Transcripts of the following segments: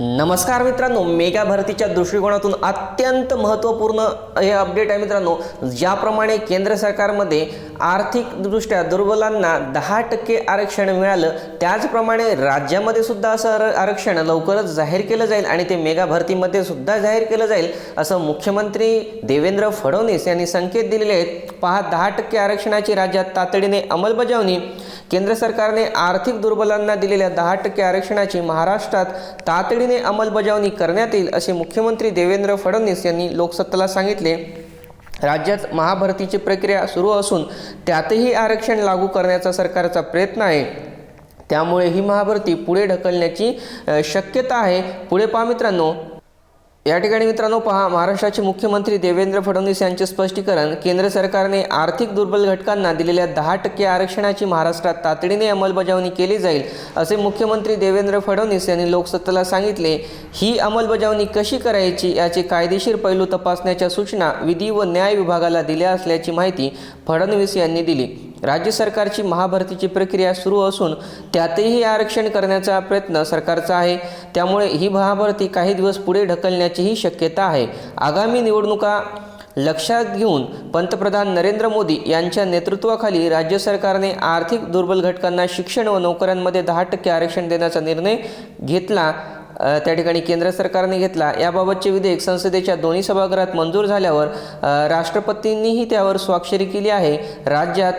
नमस्कार मित्रांनो मेगा भरतीच्या दृष्टिकोनातून अत्यंत महत्त्वपूर्ण हे अपडेट आहे मित्रांनो. ज्याप्रमाणे केंद्र सरकारमध्ये आर्थिकदृष्ट्या दुर्बलांना दहा टक्के आरक्षण मिळालं त्याचप्रमाणे राज्यामध्ये सुद्धा असं आर- आरक्षण लवकरच जाहीर केलं जाईल आणि ते मेगा भरतीमध्ये सुद्धा जाहीर केलं जाईल असं मुख्यमंत्री देवेंद्र फडणवीस यांनी संकेत दिलेले आहेत. पहा दहा टक्के आरक्षणाची राज्यात तातडीने अंमलबजावणी. केंद्र सरकारने आर्थिक दुर्बलांना दिलेल्या दहा टक्के आरक्षणाची महाराष्ट्रात तातडीने अंमलबजावणी करण्यात येईल असे मुख्यमंत्री देवेंद्र फडणवीस यांनी लोकसत्ताला सांगितले. राज्यात महाभरतीची प्रक्रिया सुरू असून त्यातही आरक्षण लागू करण्याचा सरकारचा प्रयत्न आहे. त्यामुळे ही महाभरती पुढे ढकलण्याची शक्यता आहे. पुढे पहा मित्रांनो या ठिकाणी मित्रांनो पहा महाराष्ट्राचे मुख्यमंत्री देवेंद्र फडणवीस यांचे स्पष्टीकरण केंद्र सरकारने आर्थिक दुर्बल घटकांना दिलेल्या दहा टक्के आरक्षणाची महाराष्ट्रात तातडीने अंमलबजावणी केली जाईल असे मुख्यमंत्री देवेंद्र फडणवीस यांनी लोकसत्तेला सांगितले. ही अंमलबजावणी कशी करायची याचे कायदेशीर पैलू तपासण्याच्या सूचना विधी व न्याय विभागाला दिल्या असल्याची माहिती फडणवीस यांनी दिली. राज्य सरकारची महाभरतीची प्रक्रिया सुरू असून त्यातही आरक्षण करण्याचा प्रयत्न सरकारचा आहे. त्यामुळे ही महाभरती काही दिवस पुढे ढकलण्याचीही शक्यता आहे. आगामी निवडणुका लक्षात घेऊन पंतप्रधान नरेंद्र मोदी यांच्या नेतृत्वाखाली राज्य सरकारने आर्थिक दुर्बल घटकांना शिक्षण व नोकऱ्यांमध्ये दहा टक्के आरक्षण देण्याचा निर्णय घेतला त्या ठिकाणी केंद्र सरकारने घेतला. याबाबतचे विधेयक संसदेच्या दोन्ही सभागृहात मंजूर झाल्यावर राष्ट्रपतींनीही त्यावर स्वाक्षरी केली आहे. राज्यात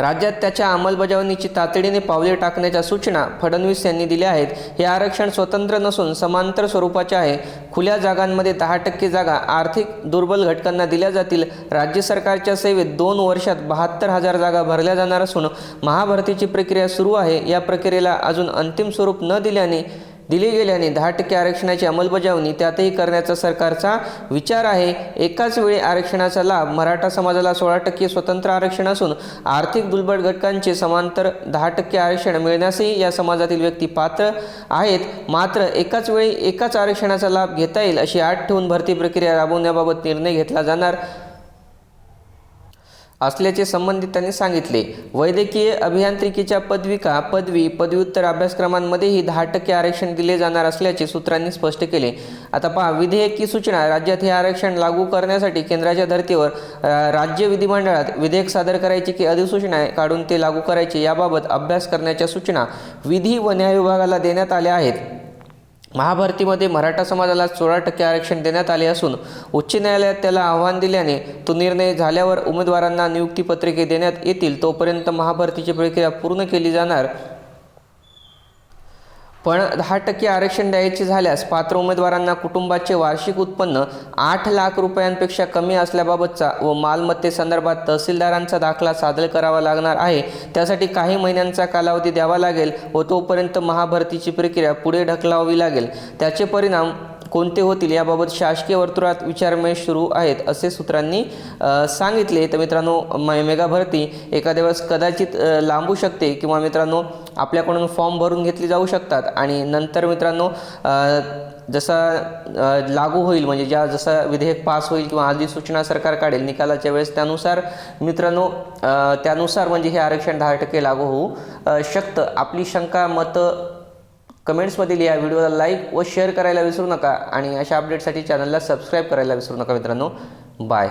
राज्यात त्याच्या अंमलबजावणीची तातडीने पावले टाकण्याच्या सूचना फडणवीस यांनी दिल्या आहेत. हे आरक्षण स्वतंत्र नसून समांतर स्वरूपाचे आहे. खुल्या जागांमध्ये दहा टक्के जागा आर्थिक दुर्बल घटकांना दिल्या जातील. राज्य सरकारच्या सेवेत दोन वर्षात बहात्तर हजार जागा भरल्या जाणार असून महाभरतीची प्रक्रिया सुरू आहे. या प्रक्रियेला अजून अंतिम स्वरूप न दिल्याने दिले गेल्याने दहा टक्के आरक्षणाची अंमलबजावणी त्यातही करण्याचा सरकारचा विचार आहे. एकाच वेळी आरक्षणाचा लाभ मराठा समाजाला सोळा टक्के स्वतंत्र आरक्षण असून आर्थिक दुर्बल घटकांचे समांतर दहा टक्के आरक्षण मिळण्यासही या समाजातील व्यक्ती पात्र आहेत. मात्र एकाच वेळी एकाच आरक्षणाचा लाभ घेता येईल अशी आठ ठेवून भरती प्रक्रिया राबवण्याबाबत निर्णय घेतला जाणार. असल्याचे संबंधितांनी सांगितले. वैद्यकीय अभियांत्रिकीच्या पदविका पदवी पदव्युत्तर अभ्यासक्रमांमध्येही दहा टक्के आरक्षण दिले जाणार असल्याचे सूत्रांनी स्पष्ट केले. आता पहा विधेयक की सूचना राज्यात हे आरक्षण लागू करण्यासाठी केंद्राच्या धर्तीवर राज्य विधिमंडळात विधेयक सादर करायचे की अधिसूचना काढून ते लागू करायचे याबाबत अभ्यास करण्याच्या सूचना विधी व न्याय विभागाला देण्यात आल्या आहेत. महाभरतीमध्ये मराठा समाजाला सोळा टक्के आरक्षण देण्यात आले असून उच्च न्यायालयात त्याला आव्हान दिल्याने तो निर्णय झाल्यावर उमेदवारांना नियुक्तीपत्रिके देण्यात येतील तोपर्यंत महाभरतीची प्रक्रिया पूर्ण केली जाणार पण दहा टक्के आरक्षण द्यायचे झाल्यास पात्र उमेदवारांना कुटुंबाचे वार्षिक उत्पन्न आठ लाख रुपयांपेक्षा कमी असल्याबाबतचा व मालमत्तेसंदर्भात तहसीलदारांचा दाखला सादर करावा लागणार आहे. त्यासाठी काही महिन्यांचा कालावधी द्यावा लागेल व तोपर्यंत महाभरतीची प्रक्रिया पुढे ढकलावी लागेल. त्याचे परिणाम कोणते होतील याबाबत शासकीय वर्तुळात विचारमय सुरू आहेत असे सूत्रांनी सांगितले. तर मित्रांनो मेगा भरती एखाद्या वेळेस कदाचित लांबू शकते किंवा मित्रांनो आपल्याकडून फॉर्म भरून घेतली जाऊ शकतात. आणि नंतर मित्रांनो जसा लागू होईल म्हणजे ज्या जसा विधेयक पास होईल किंवा अधिसूचना सरकार काढेल निकालाच्या वेळेस त्यानुसार मित्रांनो त्यानुसार म्हणजे हे आरक्षण दहा टक्के लागू होऊ शकतं. आपली शंका मतं कमेंट्समध्ये लिहा व्हिडिओला लाईक व शेअर करायला विसरू नका आणि अशा अपडेटसाठी चॅनलला सबस्क्राईब करायला विसरू नका मित्रांनो. बाय